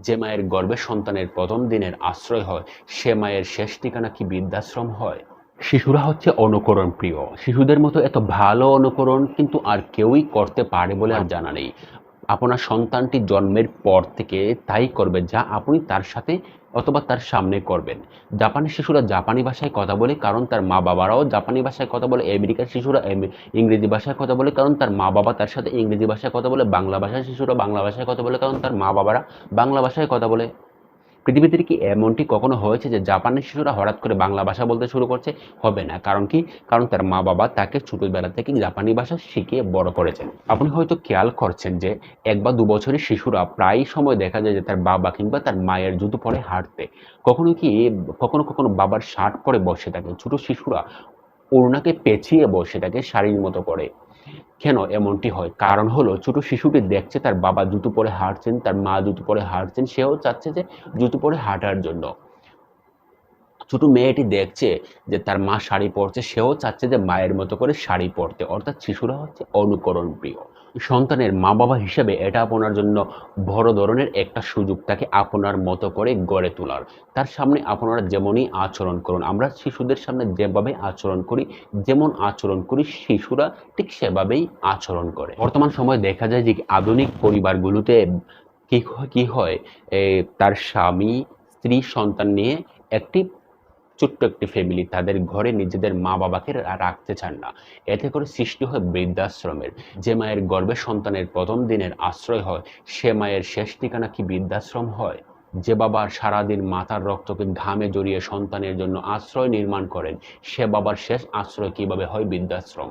যে মায়ের গর্ভে সন্তানের প্রথম দিনের আশ্রয় হয়, সে মায়ের শেষ ঠিকানা কি বৃদ্ধাশ্রম হয়? শিশুরা হচ্ছে অনুকরণ প্রিয়। শিশুদের মতো এত ভালো অনুকরণ কিন্তু আর কেউই করতে পারে বলে আর জানা নেই। আপনার সন্তানটি জন্মের পর থেকে তাই করবে যা আপনি তার সাথে অথবা তার সামনে করবেন। জাপানি শিশুরা জাপানি ভাষায় কথা বলে কারণ তার মা বাবারাও জাপানি ভাষায় কথা বলে, আমেরিকার শিশুরা ইংরেজি ভাষায় কথা বলে কারণ তার মা বাবা তার সাথে ইংরেজি ভাষায় কথা বলে, বাংলা ভাষায় শিশুরা বাংলা ভাষায় কথা বলে কারণ তার মা বাবারা বাংলা ভাষায় কথা বলে। পৃথিবীতে কি এমনটি কখনো হয়েছে যে জাপানের শিশুরা হঠাৎ করে বাংলা ভাষা বলতে শুরু করছে? হবে না। কারণ কি? কারণ তার মা বাবা তাকে ছোটবেলা থেকে জাপানি ভাষা শিখিয়ে বড় করেছেন। আপনি হয়তো খেয়াল করছেন যে এক বা দু বছরের শিশুরা প্রায় সময় দেখা যায় যে তার বাবা কিংবা তার মায়ের জুতো পরে হাঁটতে। কখনো কি কখনো কখনো বাবার শার্ট পরে বসে থাকে। ছোট শিশুরা ওড়নাকে পেঁচিয়ে বসে তাকে শাড়ির মতো করে। কেন এমনটি হয়? কারণ হলো ছোট শিশুটি দেখছে তার বাবা জুতো পরে হাঁটছেন, তার মা জুতো পরে হাঁটছেন, সেও চাচ্ছে যে জুতো পরে হাঁটার জন্য। ছোট মেয়েটি দেখছে যে তার মা শাড়ি পরছে, সেও চাচ্ছে যে মায়ের মতো করে শাড়ি পরতে। অর্থাৎ শিশুরা হচ্ছে অনুকরণ প্রিয় সন্তানের মা বাবা হিসেবে এটা আপনার জন্য বড় ধরনের একটা সুযোগ, তাকে আপনার মতো করে গড়ে তোলার। তার সামনে আপনারা যেমনই আচরণ করুন, আমরা শিশুদের সামনে যেভাবে আচরণ করি, যেমন আচরণ করি, শিশুরা ঠিক সেভাবেই আচরণ করে। বর্তমান সময়ে দেখা যায় যে আধুনিক পরিবারগুলোতে কি হয়- কি হয় তার স্বামী, স্ত্রী, সন্তান নিয়ে একটি ছোট্ট একটি ফ্যামিলি তাদের ঘরে নিজেদের মা বাবাকে রাখতে চান না। এতে করে সৃষ্টি হয় বৃদ্ধাশ্রমের। যে মায়ের গর্ভে সন্তানের প্রথম দিনের আশ্রয় হয়, সে মায়ের শেষ ঠিকানা কি বৃদ্ধাশ্রম হয়? যে বাবার সারাদিন মাথার রক্তকে ঘামে জড়িয়ে সন্তানের জন্য আশ্রয় নির্মাণ করেন, সে বাবার শেষ আশ্রয় কীভাবে হয় বৃদ্ধাশ্রম?